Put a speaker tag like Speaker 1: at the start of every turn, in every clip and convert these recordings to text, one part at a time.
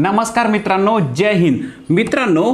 Speaker 1: नमस्कार मित्रांनो जय हिंद. मित्रांनो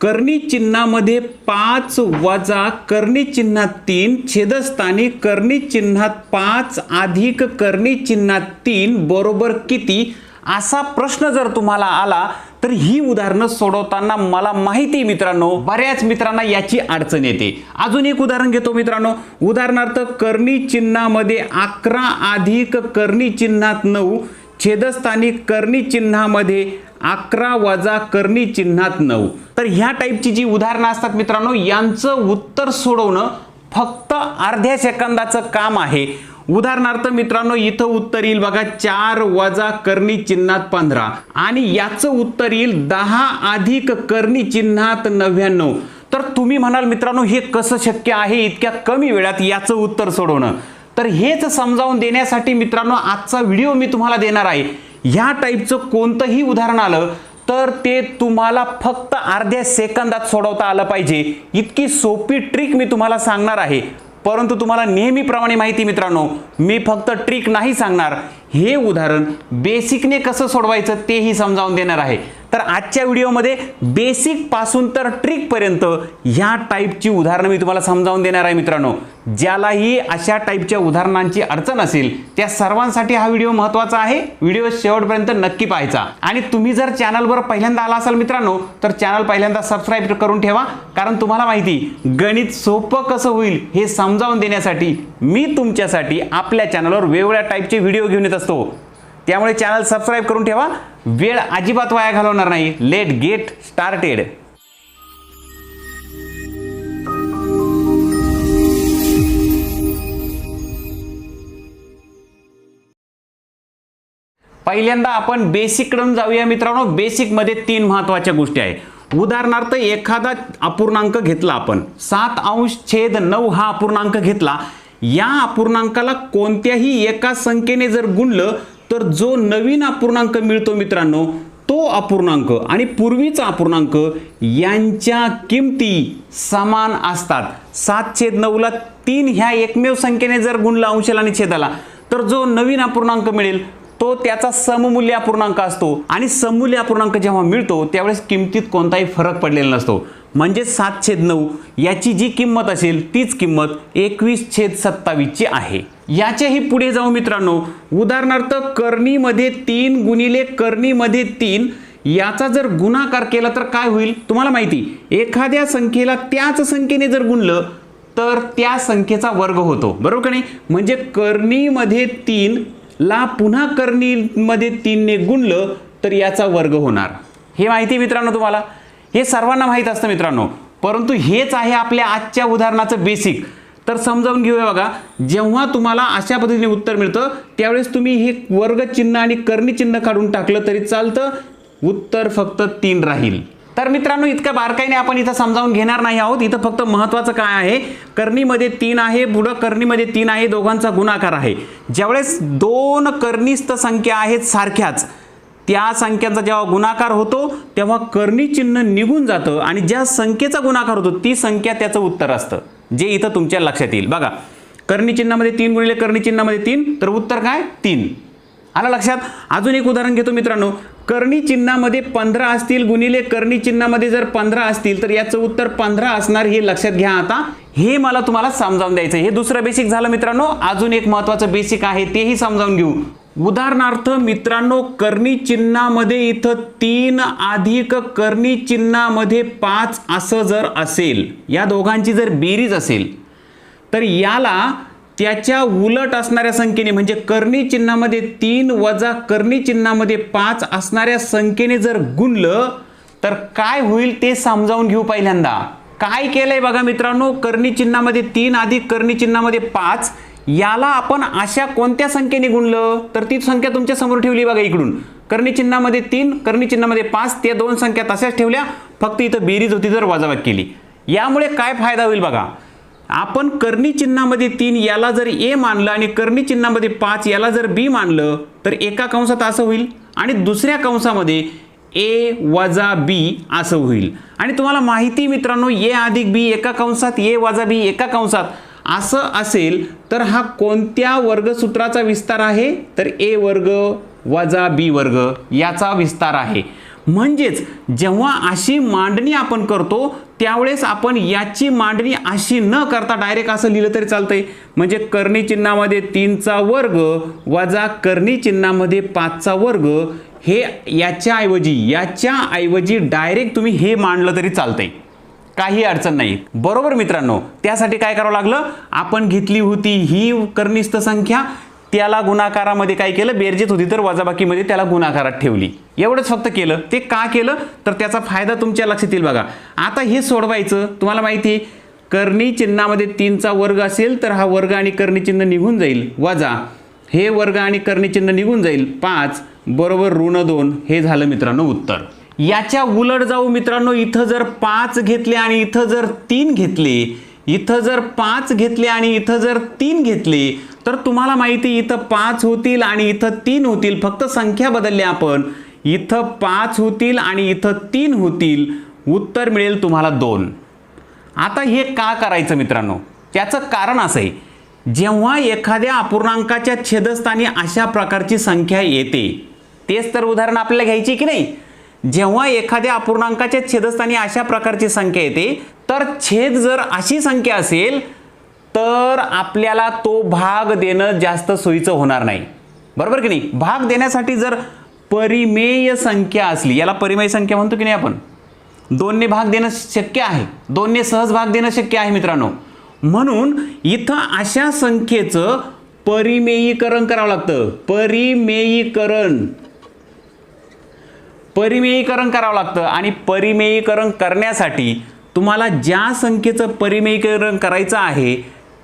Speaker 1: कर्णी चिन्हामध्ये पाच वजा कर्णी चिन्हात तीन छेदस्थानी कर्णी चिन्हात पाच अधिक कर्णी चिन्हात तीन बरोबर किती? असा प्रश्न जर तुम्हाला आला तर ही उदाहरणं सोडवताना मला माहिती आहे मित्रांनो बऱ्याच मित्रांना याची अडचण येते. अजून एक उदाहरण घेतो मित्रांनो. उदाहरणार्थ कर्णी चिन्हामध्ये अकरा अधिक कर्णी चिन्हात नऊ छेदस्थानी कर्णी चिन्हामध्ये अकरा वजा कर्णी चिन्हात नऊ. तर ह्या टाईपची जी उदाहरणं असतात मित्रांनो यांचं उत्तर सोडवणं फक्त अर्ध्या सेकंदाचं काम आहे. उदाहरणार्थ मित्रांनो इथं उत्तर येईल बघा चार वजा कर्णी चिन्हात पंधरा. आणि याचं उत्तर येईल दहा अधिक कर्णी चिन्हात नव्याण्णव. तर तुम्ही म्हणाल मित्रांनो हे कसं शक्य आहे इतक्या कमी वेळात याचं उत्तर सोडवणं? तर हेच समजावून देण्यासाठी मित्रांनो आजचा व्हिडिओ मी तुम्हाला देणार आहे. ह्या टाईपचं कोणतंही उदाहरण आलं तर ते तुम्हाला फक्त अर्ध्या सेकंदात सोडवता आलं पाहिजे. इतकी सोपी ट्रिक मी तुम्हाला सांगणार आहे. परंतु तुम्हाला नेहमीप्रमाणे माहिती मित्रांनो मी फक्त ट्रिक नाही सांगणार. हे उदाहरण बेसिकने कसं सोडवायचं तेही समजावून देणार आहे. तर आजच्या व्हिडिओमध्ये बेसिकपासून तर ट्रिकपर्यंत ह्या टाईपची उदाहरणं मी तुम्हाला समजावून देणार आहे मित्रांनो. ज्यालाही अशा टाईपच्या उदाहरणांची अडचण असेल त्या सर्वांसाठी हा व्हिडिओ महत्त्वाचा आहे. व्हिडिओ शेवटपर्यंत नक्की पाहायचा. आणि तुम्ही जर चॅनलवर पहिल्यांदा आला असाल मित्रांनो तर चॅनल पहिल्यांदा सबस्क्राईब करून ठेवा. कारण तुम्हाला माहिती गणित सोपं कसं होईल हे समजावून देण्यासाठी मी तुमच्यासाठी आप आपल्या चॅनलवर वेगवेगळ्या टाईपचे व्हिडिओ घेऊन येत असतो. त्यामुळे चॅनल सबस्क्राईब करून ठेवा. वेळ अजिबात वाया घालवणार नाही. लेट गेट स्टार्टेड पहिल्यांदा आपण बेसिककडून जाऊया मित्रांनो. बेसिकमध्ये तीन महत्त्वाच्या गोष्टी आहे. उदाहरणार्थ एखादा अपूर्णांक घेतला आपण. सात अंश छेद नऊ हा अपूर्णांक घेतला. या अपूर्णांकाला कोणत्याही एका संख्येने जर गुणलं तर जो नवीन अपूर्णांक मिळतो मित्रांनो तो अपूर्णांक आणि पूर्वीचा अपूर्णांक यांच्या किमती समान असतात. सात छेद नऊला तीन ह्या एकमेव संख्येने जर गुणला अंशाला आणि छेदाला तर जो नवीन अपूर्णांक मिळेल तो त्याचा सममूल्य अपूर्णांक असतो. आणि सममूल्य अपूर्णांक जेव्हा मिळतो त्यावेळेस किमतीत कोणताही फरक पडलेला नसतो. म्हणजे सात छेद नऊ याची जी किंमत असेल तीच किंमत एकवीस छेद सत्तावीसची आहे. याच्याही पुढे जाऊ मित्रांनो उदाहरणार्थ करणीमध्ये तीन गुणिले करणीमध्ये तीन याचा जर गुणाकार केला तर काय होईल? तुम्हाला माहिती एखाद्या संख्येला त्याच संख्येने जर गुणलं तर त्या संख्येचा वर्ग होतो. बरोबर का नाही? म्हणजे करणीमध्ये तीन ला पुन्हा करणीमध्ये तीनने गुणलं तर याचा वर्ग होणार. हे माहिती मित्रांनो तुम्हाला? हे सर्वांना माहीत असतं मित्रांनो. परंतु हेच आहे आपल्या आजच्या उदाहरणाचं बेसिक तर समजावून घेऊया बघा. जेव्हा तुम्हाला अशा पद्धतीने उत्तर मिळतं त्यावेळेस तुम्ही हे वर्ग चिन्ह आणि कर्णी चिन्ह काढून टाकलं तरी चालतं. उत्तर फक्त तीन राहील. तर मित्रांनो इतक्या बारकाईने आपण इथं समजावून घेणार नाही आहोत. इथं फक्त महत्त्वाचं काय आहे? कर्णीमध्ये तीन आहे पुढं कर्णीमध्ये तीन आहे दोघांचा गुणाकार आहे. ज्यावेळेस दोन कर्णिस्थ संख्या आहेत सारख्याच त्या संख्यांचा जेव्हा गुणाकार होतो तेव्हा कर्णी चिन्ह निघून जातं आणि ज्या संख्येचा गुणाकार होतो ती संख्या त्याचं उत्तर असतं. जे इथं तुमच्या लक्षात येईल. बघा कर्णी चिन्हामध्ये तीन गुणिले कर्णी चिन्हामध्ये तीन तर उत्तर काय? तीन. आलं लक्षात? अजून एक उदाहरण घेतो मित्रांनो. कर्णी चिन्हामध्ये पंधरा असतील गुणिले कर्णी चिन्हामध्ये जर पंधरा असतील तर याचं उत्तर पंधरा असणार हे लक्षात घ्या आता. हे मला तुम्हाला समजावून द्यायचं हे दुसरं बेसिक झालं मित्रांनो. अजून एक महत्वाचं बेसिक आहे तेही समजावून घेऊ. उदाहरणार्थ मित्रांनो कर्णी चिन्हामध्ये इथं तीन अधिक कर्णी चिन्हामध्ये पाच असं जर असेल या दोघांची जर बेरीज असेल तर याला त्याच्या उलट असणाऱ्या संख्येने म्हणजे कर्णी चिन्हामध्ये तीन वजा कर्णी चिन्हामध्ये पाच असणाऱ्या संख्येने जर गुणलं तर काय होईल ते समजावून घेऊ पहिल्यांदा. काय केलंय बघा मित्रांनो कर्णी चिन्हामध्ये तीन अधिक कर्णी चिन्हामध्ये पाच याला आपण अशा कोणत्या संख्येने गुणलं? तर ती संख्या तुमच्यासमोर ठेवली बघा इकडून. कर्णी चिन्हामध्ये तीन कर्णी चिन्हामध्ये पाच त्या दोन संख्या तशाच ठेवल्या फक्त इथं बेरीज होती जर वाजावा केली. यामुळे काय फायदा होईल बघा? आपण कर्णी चिन्हामध्ये तीन याला जर ए मानलं आणि कर्णी चिन्हामध्ये पाच याला जर बी मानलं तर एका कंसात असं होईल आणि दुसऱ्या कंसामध्ये ए वजा बी असं होईल. आणि तुम्हाला माहिती मित्रांनो ए अधिक बी एका कंसात ए वजा बी एका कंसात. असं असेल तर हा कोणत्या वर्गसूत्राचा विस्तार आहे? तर ए वर्ग वजा बी वर्ग याचा विस्तार आहे. म्हणजेच जेव्हा अशी मांडणी आपण करतो त्यावेळेस आपण याची मांडणी अशी न करता डायरेक्ट असं लिहिलं तरी चालतंय. म्हणजे कर्णी चिन्हामध्ये तीनचा वर्ग वजा कर्णी चिन्हामध्ये पाचचा वर्ग हे याच्याऐवजी याच्याऐवजी डायरेक्ट तुम्ही हे मांडलं तरी चालतंय. काही अडचण नाही. बरोबर मित्रांनो? त्यासाठी काय करावं लागलं? आपण घेतली होती ही कर्निस्थ संख्या त्याला गुणाकारामध्ये काय केलं? बेरजेत होती तर वजाबाकीमध्ये त्याला गुणाकारात ठेवली. एवढंच फक्त केलं. ते का केलं? तर त्याचा फायदा तुमच्या लक्षात येईल बघा. आता हे सोडवायचं तुम्हाला माहिती आहे कर्णी चिन्हामध्ये तीनचा वर्ग असेल तर हा वर्ग आणि कर्णीचिन्ह निघून जाईल. वजा. हे वर्ग आणि कर्णीचिन्ह निघून जाईल. पाच. बरोबर ऋण दोन. हे झालं मित्रांनो उत्तर. याच्या उलट जाऊ मित्रांनो इथं जर पाच घेतले आणि इथं जर तीन घेतले इथं जर पाच घेतले आणि इथं जर तीन घेतले तर तुम्हाला माहिती इथं पाच होतील आणि इथं तीन होतील. फक्त संख्या बदलल्या आपण. इथं पाच होतील आणि इथं तीन होतील. उत्तर मिळेल तुम्हाला दोन. आता हे का करायचं मित्रांनो? त्याचं कारण असं आहे. जेव्हा एखाद्या अपूर्णांकाच्या छेदस्थानी अशा प्रकारची संख्या येते तेच तर उदाहरण आपल्याला घ्यायची की नाही? जेव्हा एखाद्या अपूर्णांकाच्या छेदस्थानी अशा प्रकारची संख्या येते तर छेद जर अशी संख्या असेल तर आपल्याला तो भाग देणं जास्त सोयीचं होणार नाही. बरोबर की नाही? भाग देण्यासाठी जर परिमेय संख्या असली याला परिमेय संख्या म्हणतो की नाही आपण? दोनने भाग देणं शक्य आहे. दोनने सहज भाग देणं शक्य आहे मित्रांनो. म्हणून इथं अशा संख्येचं परिमेयीकरण करावं लागतं. परिमेयीकरण. परिमेयीकरण करावं लागतं आणि परिमेयीकरण करण्यासाठी तुम्हाला ज्या संख्येचं परिमेयीकरण करायचं आहे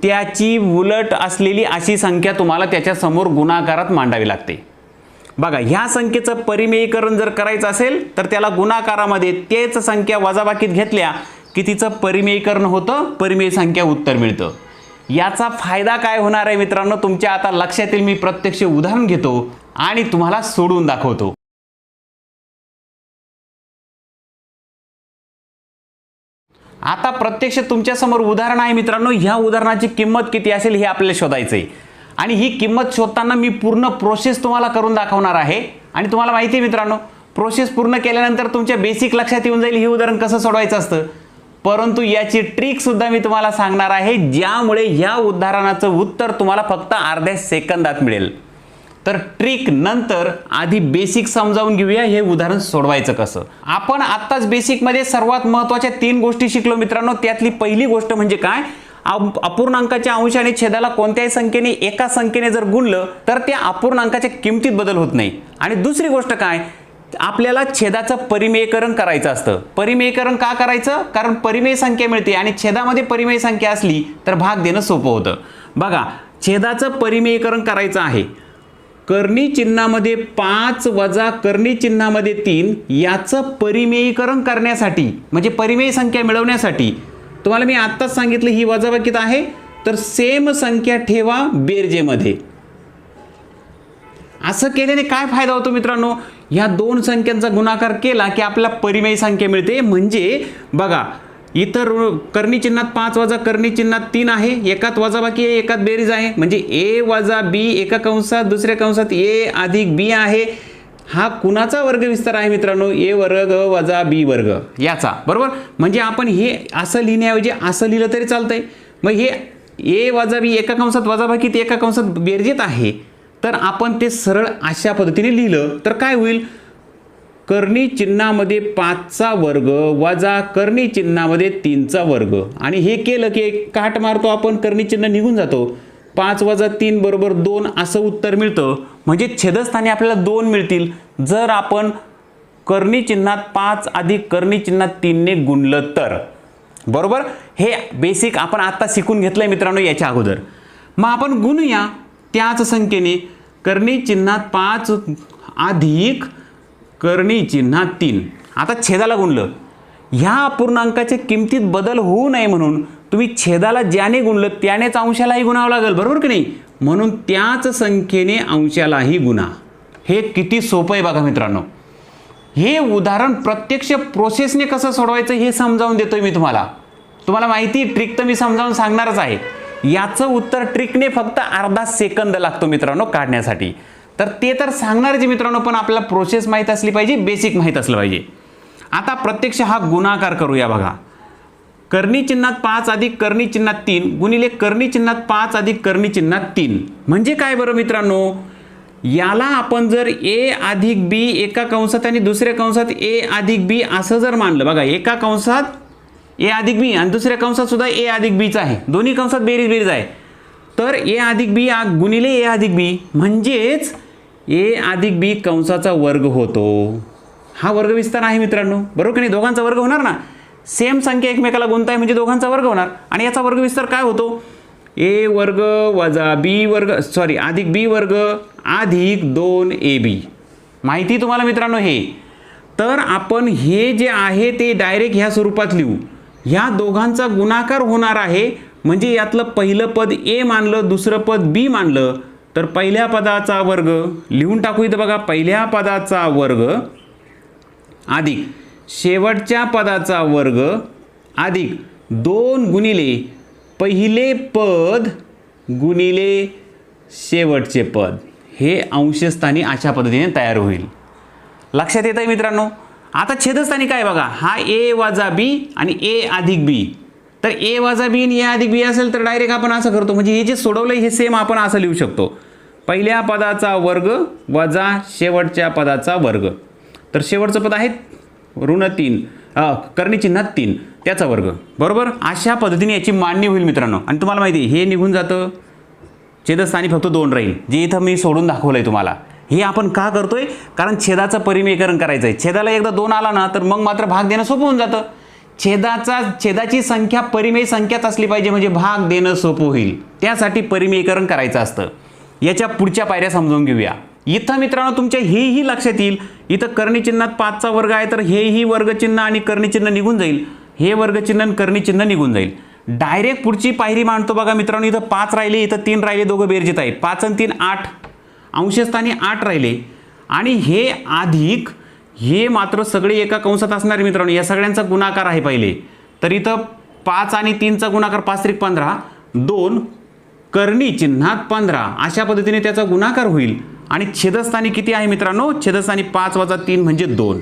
Speaker 1: त्याची उलट असलेली अशी संख्या तुम्हाला त्याच्यासमोर गुणाकारात मांडावी लागते. बघा ह्या संख्येचं परिमेयीकरण जर करायचं असेल तर त्याला गुणाकारामध्ये तेच संख्या वजाबाकीत घेतल्या की तिचं परिमेयीकरण होतं परिमेय संख्या उत्तर मिळतं. याचा फायदा काय होणार आहे मित्रांनो? तुमच्या आता लक्षात येईल मी प्रत्यक्ष उदाहरण घेतो आणि तुम्हाला सोडून दाखवतो. आता प्रत्यक्ष तुमच्यासमोर उदाहरण आहे मित्रांनो ह्या उदाहरणाची किंमत किती असेल हे आपल्याला शोधायचं आहे आणि ही किंमत शोधताना मी पूर्ण प्रोसेस तुम्हाला करून दाखवणार आहे. आणि तुम्हाला माहिती आहे मित्रांनो प्रोसेस पूर्ण केल्यानंतर तुमच्या बेसिक लक्षात येऊन जाईल हे उदाहरण कसं सोडवायचं असतं. परंतु याची ट्रिकसुद्धा मी तुम्हाला सांगणार आहे ज्यामुळे ह्या उदाहरणाचं उत्तर तुम्हाला फक्त अर्ध्या सेकंदात मिळेल. तर ट्रिक नंतर आधी बेसिक समजावून घेऊया हे उदाहरण सोडवायचं कसं? आपण आत्ताच बेसिकमध्ये सर्वात महत्त्वाच्या तीन गोष्टी शिकलो मित्रांनो. त्यातली पहिली गोष्ट म्हणजे काय? अपूर्णांकाच्या अंश आणि छेदाला कोणत्याही संख्येने एका संख्येने जर गुणलं तर त्या अपूर्णांकाच्या किमतीत बदल होत नाही. आणि दुसरी गोष्ट काय? आपल्याला छेदाचं परिमेयकरण करायचं असतं. परिमेयकरण का करायचं? कारण परिमेय संख्या मिळते आणि छेदामध्ये परिमेय संख्या असली तर भाग देणं सोपं होतं. बघा छेदाचं परिमेयकरण करायचं आहे. कर्णी चिन्हामध्ये पाच वजा कर्णी चिन्हामध्ये तीन याचं परिमेयीकरण करण्यासाठी म्हणजे परिमेयी संख्या मिळवण्यासाठी. तुम्हाला मी आत्ताच सांगितलं ही वजाबाकीत आहे तर सेम संख्या ठेवा बेरजेमध्ये. असं केल्याने काय फायदा होतो मित्रांनो? ह्या दोन संख्यांचा गुणाकार केला की आपल्याला परिमेयी संख्या मिळते. म्हणजे बघा इतर कर्णी चिन्हात पाच वजा कर्णी चिन्हात तीन आहे एकात वजाबाकी आहे एकात बेरीज आहे. म्हणजे ए वजा बी एका कंसात दुसऱ्या कंसात ए अधिक बी आहे. हा कुणाचा वर्ग विस्तार आहे मित्रांनो? ए वर्ग वजा बी वर्ग. याचा. बरोबर? म्हणजे आपण हे असं लिहिण्याऐवजी असं लिहिलं तरी चालतंय. मग हे ए वजा बी एका कंसात वजाबाकीत एका कंसात बेरजेत आहे. तर आपण ते सरळ अशा पद्धतीने लिहिलं तर काय होईल? कर्णी चिन्हामध्ये पाचचा वर्ग वजा कर्णी चिन्हामध्ये तीनचा वर्ग. आणि हे केलं की एक काट मारतो आपण कर्णी चिन्ह निघून जातो. पाच वजा तीन बरोबर दोन असं उत्तर मिळतं. म्हणजे छेदस्थानी आपल्याला दोन मिळतील. जर आपण कर्णी चिन्हात पाच अधिक कर्णी चिन्हात तीनने गुणलं तर. बरोबर? हे बेसिक आपण आत्ता शिकून घेतलंय मित्रांनो याच्या अगोदर. मग आपण गुणूया त्याच संख्येने. कर्णी चिन्हात पाच अधिक करणी चिन्हात तीन. आता छेदाला गुणलं. ह्या अपूर्णांकाच्या किमतीत बदल होऊ नये म्हणून तुम्ही छेदाला ज्याने गुणलं त्यानेच अंशालाही गुणावं लागेल. बरोबर की नाही? म्हणून त्याच संख्येने अंशालाही गुणा. हे किती सोपं आहे बघा मित्रांनो. हे उदाहरण प्रत्यक्ष प्रोसेसने कसं सोडवायचं हे समजावून देतोय मी तुम्हाला. तुम्हाला माहिती ट्रिक तर मी समजावून सांगणारच आहे. याचं उत्तर ट्रिकने फक्त अर्धा सेकंद लागतो मित्रांनो काढण्यासाठी. तर ते तर सांगणारच मित्रांनो पण आपल्याला प्रोसेस माहीत असली पाहिजे बेसिक माहीत असलं पाहिजे. आता प्रत्यक्ष हा गुणाकार करूया बघा. कर्णी चिन्हात पाच अधिक कर्णी चिन्हात तीन गुणिले कर्णी चिन्हात पाच अधिक कर्णी चिन्हात तीन. म्हणजे काय बरं मित्रांनो? याला आपण जर ए अधिक बी एका कंसात आणि दुसऱ्या कंसात ए अधिक बी असं जर मानलं बघा एका कंसात ए अधिक बी आणि दुसऱ्या कंसात सुद्धा ए अधिक बीच आहे. दोन्ही कंसात बेरीज बेरीज आहे. तर ए अधिक बी आ- गुणिले ए अधिक बी म्हणजेच ए अधिक बी कंसाचा वर्ग होतो. हा वर्ग विस्तार आहे मित्रांनो. बरोबर की नाही? दोघांचा वर्ग होणार ना? सेम संख्या एकमेकाला गुणताय म्हणजे दोघांचा वर्ग होणार. आणि याचा वर्ग विस्तार काय होतो? ए वर्ग वजा बी वर्ग सॉरी अधिक बी वर्ग अधिक दोन ए बी. माहिती तुम्हाला मित्रांनो हे? तर आपण हे जे आहे ते डायरेक्ट ह्या स्वरूपात लिहू. ह्या दोघांचा गुणाकार होणार आहे. म्हणजे यातलं पहिलं पद ए मानलं दुसरं पद बी मानलं. तर पहिल्या पदाचा वर्ग लिहून टाकू इथं बघा पहिल्या पदाचा वर्ग अधिक. शेवटच्या पदाचा वर्ग अधिक. दोन गुणिले पहिले पद गुणिले शेवटचे पद. हे अंशस्थानी अशा पद्धतीने तयार होईल. लक्षात येत आहे मित्रांनो? आता छेदस्थानी काय बघा? हा ए वाजा बी आणि ए अधिक बी. तर ए वाजा बी आणि ए अधिक बी असेल तर डायरेक्ट आपण असं करतो. म्हणजे हे जे सोडवलं हे सेम आपण असं लिहू शकतो. पहिल्या पदाचा वर्ग वजा शेवटच्या पदाचा वर्ग. तर शेवटचं पद आहे ऋण तीन. अ, चिन्हात तीन. त्याचा वर्ग. बरोबर? अशा पद्धतीने याची मांडणी होईल मित्रांनो. आणि तुम्हाला माहिती आहे हे निघून जातं. छेदस्थानी फक्त दोन राहील. जे इथं मी सोडून दाखवलं आहे तुम्हाला. हे आपण का करतोय? कारण छेदाचं परिमेयकरण करायचं आहे छेदाला एकदा दोन आला ना तर मग मात्र भाग देणं सोपं होऊन जातं. छेदाचा छेदाची संख्या परिमेय संख्याच असली पाहिजे. म्हणजे भाग देणं सोपं होईल. त्यासाठी परिमेयकरण करायचं असतं. याच्या पुढच्या पायऱ्या समजावून घेऊया. इथं मित्रांनो तुमच्या हेही लक्षात येईल. इथं कर्णीचिन्हात पाचचा वर्ग आहे तर हेही वर्गचिन्ह आणि कर्णीचिन्ह निघून जाईल. हे वर्गचिन्ह आणि कर्णीचिन्ह निघून जाईल. डायरेक्ट पुढची पायरी मांडतो बघा मित्रांनो इथं पाच राहिले इथं तीन राहिले दोघं बेरजेत आहे पाच आणि तीन आठ. अंशस्थानी आठ राहिले. आणि हे अधिक हे मात्र सगळे एका कंसात असणारे मित्रांनो. या सगळ्यांचा गुणाकार आहे पहिले. तर इथं पाच आणि तीनचा गुणाकार पाच त्रिक पंधरा. दोन कर्णी चिन्हात पंधरा. अशा पद्धतीने त्याचा गुणाकार होईल. आणि छेदस्थानी किती आहे मित्रांनो? छेदस्थानी पाच वजा तीन म्हणजे दोन.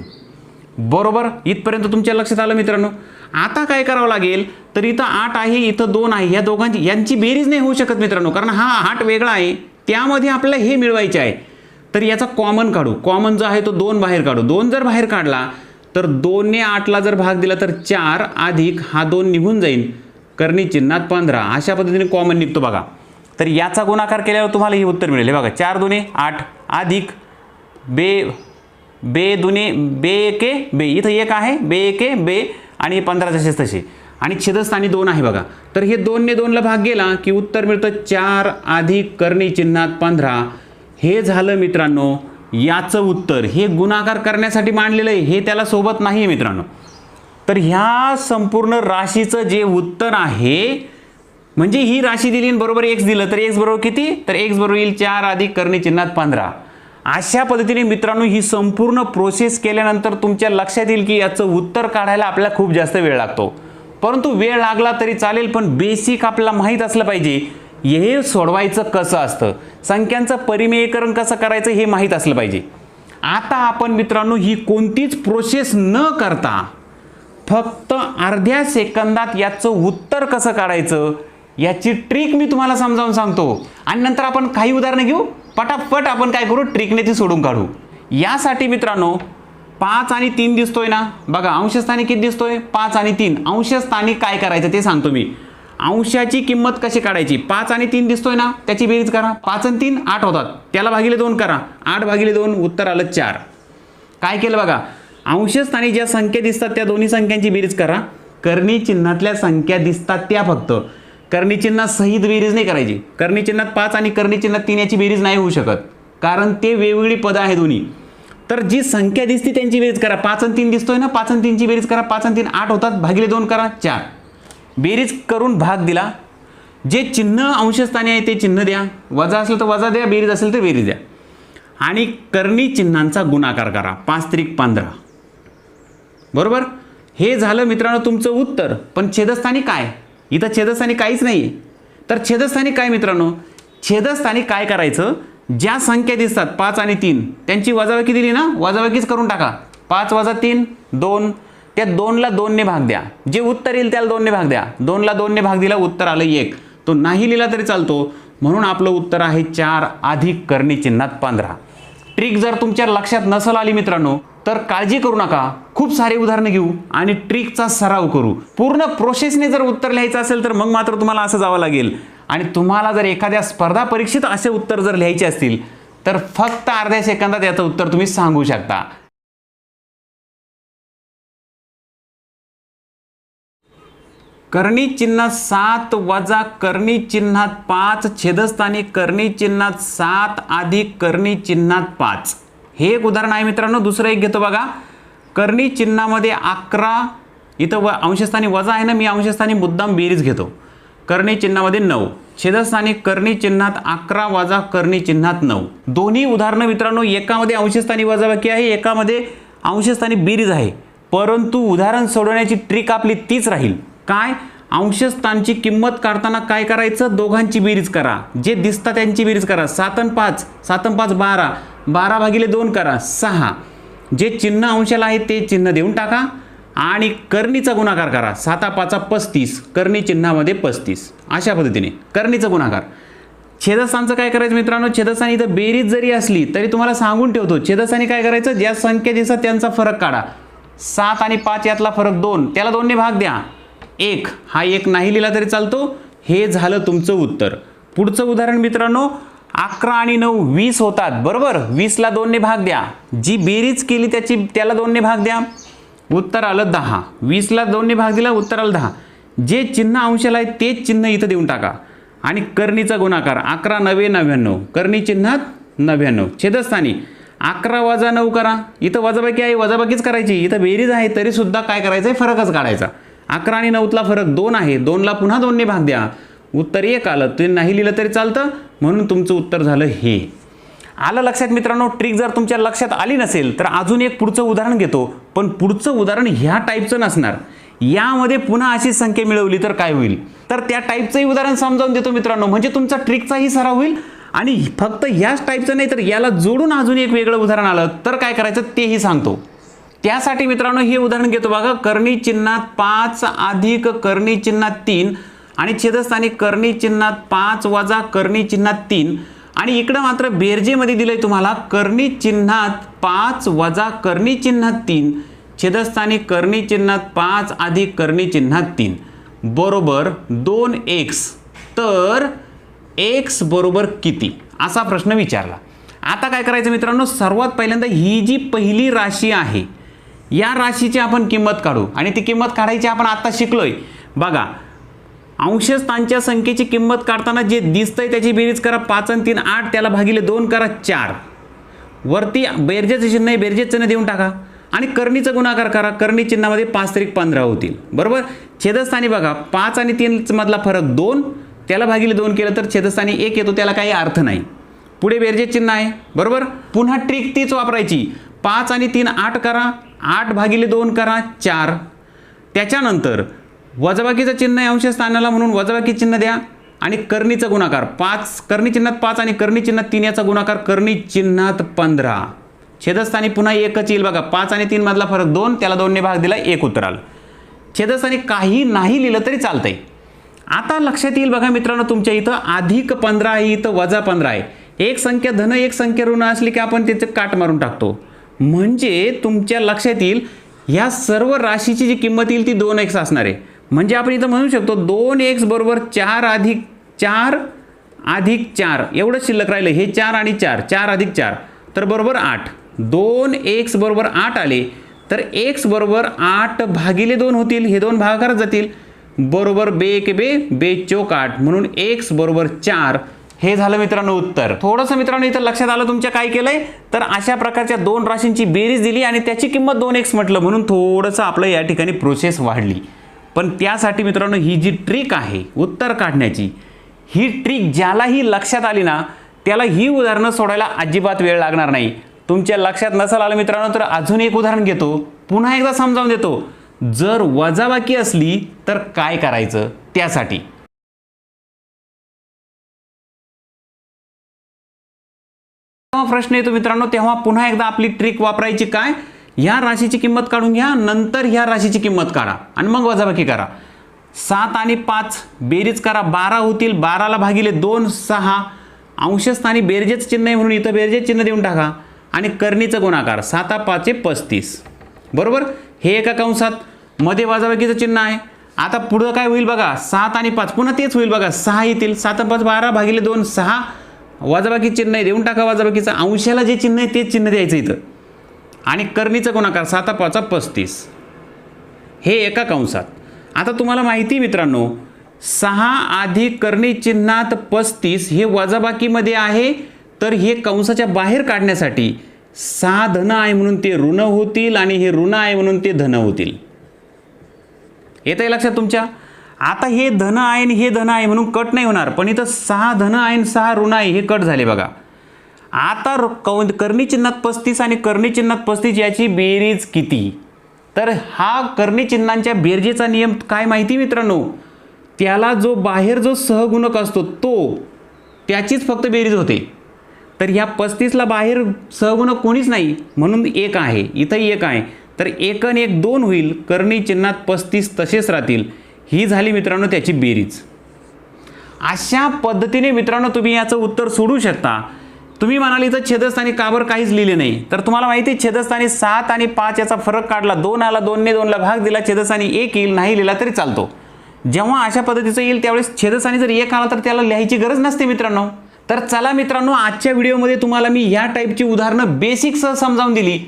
Speaker 1: बरोबर? इथपर्यंत तुमच्या लक्षात आलं मित्रांनो? आता काय करावं लागेल? तर इथं आठ आहे इथं दोन आहे. या दोघांची यांची बेरीज नाही होऊ शकत मित्रांनो कारण हा आठ वेगळा आहे. त्यामध्ये आपल्याला हे मिळवायचे आहे. तर याचा कॉमन काढू. कॉमन जो आहे तो दोन बाहेर काढू. दोन जर बाहेर काढला तर दोनने आठला जर भाग दिला तर चार अधिक हा दोन निघून जाईल कर्णी चिन्हात पंधरा. अशा पद्धतीने कॉमन निघतो बघा. तर याचा गुणाकार केल्यावर तुम्हाला हे उत्तर मिळेल. हे बघा चार दुने आठ अधिक बे बे दुने बे एके बे. इथं एक आहे बे एके बे आणि पंधरा जसेच तसे. आणि छेदस्थानी दोन आहे बघा. तर हे दोनने दोनला भाग गेला की उत्तर मिळतं चार अधिक कर्णी चिन्हात पंधरा. हे झालं मित्रांनो याचं उत्तर. हे गुणाकार करण्यासाठी मांडलेलं आहे. हे त्याला सोबत नाही आहे मित्रांनो. तर ह्या संपूर्ण राशीचं जे उत्तर आहे म्हणजे ही राशी दिली बरोबर एक्स दिलं तर एक्स बरोबर किती? तर एक्स बरोबर येईल चार अधिक करणे चिन्हात पंधरा. अशा पद्धतीने मित्रांनो ही संपूर्ण प्रोसेस केल्यानंतर तुमच्या लक्षात येईल की याचं उत्तर काढायला आपल्याला खूप जास्त वेळ लागतो. परंतु वेळ लागला तरी चालेल पण बेसिक आपल्याला माहीत असलं पाहिजे हे सोडवायचं कसं असतं? संख्यांचं परिमेयकरण कसं करायचं हे माहीत असलं पाहिजे. आता आपण मित्रांनो ही कोणतीच प्रोसेस न करता फक्त अर्ध्या सेकंदात याचं उत्तर कसं काढायचं? याची ट्रिक मी तुम्हाला समजावून सांगतो. आणि नंतर आपण काही उदाहरणं घेऊ. पटापट आपण काय करू? ट्रिकने ती सोडून काढू. यासाठी मित्रांनो पाच आणि तीन दिसतोय ना? बघा अंशस्थानी किती दिसतोय? पाच आणि तीन. अंशस्थानी काय करायचं ते सांगतो मी. अंशाची किंमत कशी काढायची? पाच आणि तीन दिसतोय ना? त्याची बेरीज करा. पाच आणि तीन आठ होतात. त्याला भागिले दोन करा. आठ भागिले दोन उत्तर आलं चार. काय केलं बघा? अंशस्थानी ज्या संख्या दिसतात त्या दोन्ही संख्यांची बेरीज करा. कर्णी चिन्हातल्या संख्या दिसतात त्या फक्त. कर्णी चिन्हात सहित बेरीज नाही करायची. कर्णी चिन्हात पाच आणि कर्णी चिन्हात तीन याची बेरीज नाही होऊ शकत. कारण ते वेगवेगळी पदं आहे दोन्ही. तर जी संख्या दिसते त्यांची बेरीज करा. पाच आणि तीन दिसतोय ना? पाच आणि तीनची बेरीज करा. पाच आणि तीन आठ होतात. भागिले दोन करा. चार. बेरीज करून भाग दिला. जे चिन्ह अंशस्थानी आहे ते चिन्ह द्या. वजा असेल तर वजा द्या. बेरीज असेल तर बेरीज द्या. आणि कर्णी चिन्हांचा गुणाकार करा. पाच त्रिक पंधरा. बरोबर? हे झालं मित्रांनो तुमचं उत्तर. पण छेदस्थानी काय? इथं छेदस्थानी काहीच नाही तर छेदस्थानी काय मित्रांनो? छेदस्थानी काय करायचं? ज्या संख्या दिसतात पाच आणि तीन त्यांची वजाबाकी दिली ना वजाबाकीच करून टाका. पाच वजा तीन दोन. त्या दोनला दोनने भाग द्या. जे उत्तर येईल त्याला दोनने भाग द्या. दोनला दोनने भाग दिला उत्तर आलं एक. तो नाही लिहिला तरी चालतो. म्हणून आपलं उत्तर आहे चार अधिक करणी चिन्हात पंधरा. ट्रिक जर तुमच्या लक्षात नसल आली मित्रांनो तर काळजी करू नका. खूप सारे उदाहरणं घेऊ आणि ट्रिकचा सराव करू. पूर्ण प्रोसेसने जर उत्तर लिहायचं असेल तर मग मात्र तुम्हाला असं जावं लागेल. आणि तुम्हाला जर एखाद्या स्पर्धा परीक्षेत असे उत्तर जर लिहायचे असतील तर फक्त अर्ध्या सेकंदात याचं उत्तर तुम्ही सांगू शकता. कर्णी चिन्हात सात वजा कर्णी चिन्हात पाच छेदस्थानी कर्णी चिन्हात सात अधिक कर्णी चिन्हात पाच. हे एक उदाहरण आहे मित्रांनो दुसरं एक घेतो बघा. कर्णी चिन्हामध्ये अकरा इथं व अंशस्थानी वजा आहे ना मी अंशस्थानी मुद्दाम बेरीज घेतो. कर्णी चिन्हामध्ये नऊ. छेदस्थानी कर्णी चिन्हात अकरा वजा कर्णी चिन्हात नऊ. दोन्ही उदाहरणं मित्रांनो एकामध्ये अंशस्थानी वजाबाकी आहे एकामध्ये अंशस्थानी बेरीज आहे. परंतु उदाहरण सोडवण्याची ट्रिक आपली तीच राहील. काय? अंशस्थानची किंमत काढताना काय करायचं? दोघांची बेरीज करा. जे दिसतात त्यांची बेरीज करा. सातन पाच. सातन पाच बारा. बारा भागिले दोन करा सहा. जे चिन्ह अंशाला आहे ते चिन्ह देऊन टाका आणि कर्णीचा गुणाकार करा. साता पाचा पस्तीस. कर्णी चिन्हामध्ये पस्तीस. अशा पद्धतीने कर्णीचा गुणाकार. छेदस्थानचं काय करायचं मित्रांनो? छेदस्थानी इथं बेरीज जरी असली तरी तुम्हाला सांगून ठेवतो छेदस्थानी काय करायचं? ज्या संख्या दिसतात त्यांचा फरक काढा. सात आणि पाच यातला फरक दोन. त्याला दोनने भाग द्या. एक. हा एक नाही लिहिला तरी चालतो. हे झालं तुमचं उत्तर. पुढचं उदाहरण मित्रांनो अकरा आणि नऊ वीस होतात. बरोबर? वीसला दोनने भाग द्या. जी बेरीज केली त्याची त्याला दोनने भाग द्या. उत्तर आलं दहा. वीसला दोनने भाग दिला उत्तर आलं दहा. जे चिन्ह अंशाला आहे तेच चिन्ह इथं देऊन टाका. आणि कर्णीचा गुणाकार अकरा नवे नव्याण्णव कर्णी चिन्हात नव्याण्णव छेदस्थानी. अकरा वजा नऊ करा. इथं वजाबाकी आहे वजाबाकीच करायची. इथं बेरीज आहे तरीसुद्धा काय करायचं आहे फरकच काढायचा. अकरा आणि नऊतला फरक दोन आहे. दोनला पुन्हा दोनने भाग द्या. उत्तर एक आलं ते नाही लिहिलं तरी चालतं. म्हणून तुमचं उत्तर झालं हे. आलं लक्षात मित्रांनो ट्रिक जर तुमच्या लक्षात आली नसेल तर अजून एक पुढचं उदाहरण घेतो. पण पुढचं उदाहरण ह्या टाईपचं नसणार. यामध्ये पुन्हा अशी संख्या मिळवली तर काय होईल? तर त्या टाईपचंही उदाहरण समजावून देतो मित्रांनो. म्हणजे तुमचा ट्रिकचाही सराव होईल आणि फक्त ह्याच टाईपचं नाही तर याला जोडून अजून एक वेगळं उदाहरण आलं तर काय करायचं तेही सांगतो. त्यासाठी मित्रांनो हे उदाहरण घेतो बघा. कर्णी चिन्हात पाच अधिक कर्णी चिन्हात तीन. आणि छेदस्थानी कर्णी चिन्हात पाच वजा कर्णी चिन्हात तीन. आणि इकडं मात्र बेरजेमध्ये दिलंय तुम्हाला कर्णी चिन्हात पाच वजा कर्णी चिन्हात तीन. छेदस्थानी कर्णी चिन्हात पाच अधिक कर्णी चिन्हात तीन. बरोबर दोन एक्स. तर एक्स बरोबर किती? असा प्रश्न विचारला. आता काय करायचं मित्रांनो? सर्वात पहिल्यांदा ही जी पहिली राशी आहे या राशीची आपण किंमत काढू. आणि ती किंमत काढायची आपण आता शिकलोय. बघा अंशस्थानच्या संख्येची किंमत काढताना जे दिसतंय त्याची बेरीज करा पाच आणि तीन आठ त्याला भागिले दोन करा चार. वरती बेरजेचं चिन्ह आहे बेरजेचं चिन्ह देऊन टाका. आणि कर्णीचं गुणाकार करा कर्णी चिन्हामध्ये पाच तारीख पंधरा होतील. बरोबर? छेदस्थानी बघा पाच आणि तीन मधला फरक दोन त्याला भागिले दोन केलं तर छेदस्थानी एक येतो त्याला काही अर्थ नाही. पुढे बेरजे चिन्ह आहे बरोबर? पुन्हा ट्रिक तीच वापरायची. पाच आणि तीन आठ करा आठ भागिले दोन करा चार. त्याच्यानंतर वजाबाकीचं चिन्ह आहे अंशस्थानाला म्हणून वजाबाकी चिन्ह द्या. आणि कर्णीचा गुणाकार पाच कर्णी चिन्हात पाच आणि कर्णी चिन्हात तीन याचा गुणाकार कर्णी चिन्हात पंधरा. छेदस्थानी पुन्हा एकच येईल बघा. पाच आणि तीन मधला फरक दोन त्याला दोनने भाग दिला एक उत्तर आलं छेदस्थानी काही नाही लिहिलं तरी चालतंय. आता लक्षात येईल बघा मित्रांनो तुमच्या इथं अधिक पंधरा आहे इथं वजा पंधरा आहे. एक संख्या धन एक संख्या ऋण असली की आपण त्याचं काट मारून टाकतो. म्हणजे तुमच्या लक्षात येईल ह्या सर्व राशीची जी किंमत येईल ती दोन एक्स असणार आहे. म्हणजे आपण इथं म्हणू शकतो दोन एक्स बरोबर चार अधिक चार अधिक चार. एवढं शिल्लक राहिलं. हे चार आणि चार चार अधिक चार. तर बरोबर आठ. दोन एक्स बरोबर आठ आले तर एक्स बरोबर आठ भागिले दोन होतील. हे दोन भागाकार जातील. बरोबर बे एक बे बे चोक आठ. म्हणून एक्स बरोबर चार. हे झालं मित्रांनो उत्तर. थोडंसं मित्रांनो इथं लक्षात आलं तुमच्या काय केलंय? तर अशा प्रकारच्या दोन राशींची बेरीज दिली आणि त्याची किंमत दोन एक्स म्हटलं. म्हणून थोडंसं आपलं या ठिकाणी प्रोसेस वाढली. पण त्यासाठी मित्रांनो ही जी ट्रिक आहे उत्तर काढण्याची ही ट्रिक ज्यालाही लक्षात आली ना त्याला ही उदाहरणं सोडायला अजिबात वेळ लागणार नाही. तुमच्या लक्षात नसेल आलं मित्रांनो तर अजून एक उदाहरण घेतो. पुन्हा एकदा समजावून देतो. जर वजाबाकी असली तर काय करायचं? त्यासाठी. प्रश्न येतो मित्रांनो तेव्हा पुन्हा एकदा आपली ट्रिक वापरायची काय? ह्या राशीची किंमत काढून घ्या नंतर ह्या राशीची किंमत काढा आणि मग वजाबाकी करा. सात आणि पाच बेरीज करा बारा होतील बाराला भागिले दोन सहा. अंशस्थानी बेरजेच चिन्ह आहे म्हणून इथं बेरजेच चिन्ह देऊन टाका. आणि करणीचं गुणाकार साता पाचे पस्तीस. बरोबर? हे एका कंसात मध्ये वजाबाकीचं चिन्ह आहे. आता पुढं काय होईल बघा सात आणि पाच पुन्हा तेच होईल बघा सहा येतील. सात पाच बारा भागिले दोन सहा. वजाबाकी चिन्ह आहे देऊन टाका वजाबाकीचं. अंशाला जे चिन्ह आहे तेच चिन्ह द्यायचं इथं. आणि करणीचा गुणाकार साता पाचा पस्तीस. हे एका कंसात. आता तुम्हाला माहिती आहे मित्रांनो सहा अधिक करणी चिन्हात पस्तीस हे वजाबाकीमध्ये आहे तर हे कंसाच्या बाहेर काढण्यासाठी सहा धन आहे म्हणून ते ऋण होतील आणि हे ऋण आहे म्हणून ते धन होतील. येत आहे लक्षात तुमच्या? आता हे धन आहे हे धन आहे म्हणून कट नाही होणार पण इथं सहा धन आहे सहा ऋण आहे हे कट झाले बघा. आता र- कौ कर्णी चिन्हात पस्तीस आणि कर्णी चिन्हात पस्तीस याची बेरीज किती? तर हा कर्णी चिन्हांच्या बेरजेचा नियम काय माहिती मित्रांनो? त्याला जो बाहेर जो सहगुणक असतो तो त्याचीच फक्त बेरीज होते. तर ह्या पस्तीसला बाहेर सहगुणक कोणीच नाही म्हणून एक आहे इथंही एक आहे. तर एकन एक दोन होईल कर्णी चिन्हात पस्तीस तसेच राहतील. ही झाली मित्रांनो त्याची बेरीज. अशा पद्धतीने मित्रांनो तुम्ही याचं उत्तर सोडू शकता. तुम्ही म्हणाल इथं छेदस्थानी काबर काहीच लिहिले नाही? तर तुम्हाला माहिती आहे छेदस्थानी सात आणि पाच याचा फरक काढला दोन आला दोनने दोनला भाग दिला छेदस्थानी एक येईल नाही लिहिला तरी चालतो. जेव्हा अशा पद्धतीचं येईल त्यावेळेस छेदस्थानी जर एक आला तर त्याला लिहायची गरज नसते मित्रांनो. तर चला मित्रांनो आजच्या व्हिडिओमध्ये तुम्हाला मी ह्या टाईपची उदाहरणं बेसिकसह समजावून दिली.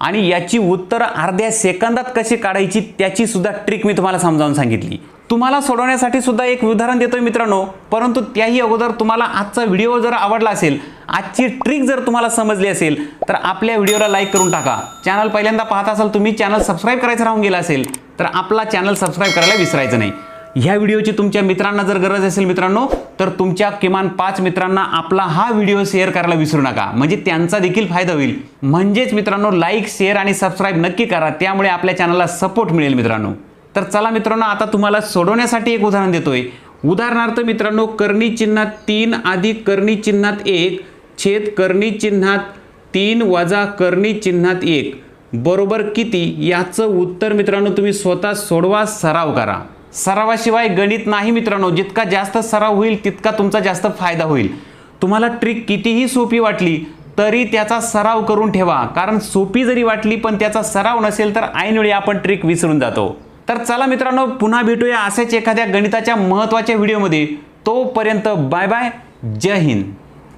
Speaker 1: आणि याची उत्तरं अर्ध्या सेकंदात कशी काढायची त्याची सुद्धा ट्रिक मी तुम्हाला समजावून सांगितली. तुम्हाला सोडवण्यासाठी सुद्धा एक उदाहरण देतोय मित्रांनो परंतु त्याही अगोदर तुम्हाला आजचा व्हिडिओ जर आवडला असेल आजची ट्रिक जर तुम्हाला समजली असेल तर आपल्या व्हिडिओला लाईक करून टाका. चॅनल पहिल्यांदा पाहत असाल तुम्ही चॅनल सबस्क्राईब करायचं राहून गेला असेल तर आपला चॅनल सबस्क्राईब करायला विसरायचं नाही. ह्या व्हिडिओची तुमच्या मित्रांना जर गरज असेल मित्रांनो तर तुमच्या किमान पाच मित्रांना आपला हा व्हिडिओ शेअर करायला विसरू नका. म्हणजे त्यांचा देखील फायदा होईल. म्हणजेच मित्रांनो लाईक शेअर आणि सबस्क्राईब नक्की करा. त्यामुळे आपल्या चॅनलला सपोर्ट मिळेल मित्रांनो. तर चला मित्रांनो आता तुम्हाला सोडवण्यासाठी एक उदाहरण देतोय. उदाहरणार्थ मित्रांनो कर्णी चिन्हात तीन अधिक कर्णी चिन्हात एक छेद कर्णी चिन्हात तीन वजा कर्णी चिन्हात एक. बरोबर किती? याचं उत्तर मित्रांनो तुम्ही स्वतः सोडवा सराव करा. सरावाशिवाय गणित नाही मित्रांनो. जितका जास्त सराव होईल तितका तुमचा जास्त फायदा होईल. तुम्हाला ट्रिक कितीही सोपी वाटली तरी त्याचा सराव करून ठेवा. कारण सोपी जरी वाटली पण त्याचा सराव नसेल तर ऐनवेळी आपण ट्रिक विसरून जातो. तर चला मित्रांनो पुन्हा भेटूया असेच एखाद्या गणिताच्या महत्त्वाच्या व्हिडिओमध्ये. तोपर्यंत बाय बाय. जय हिंद.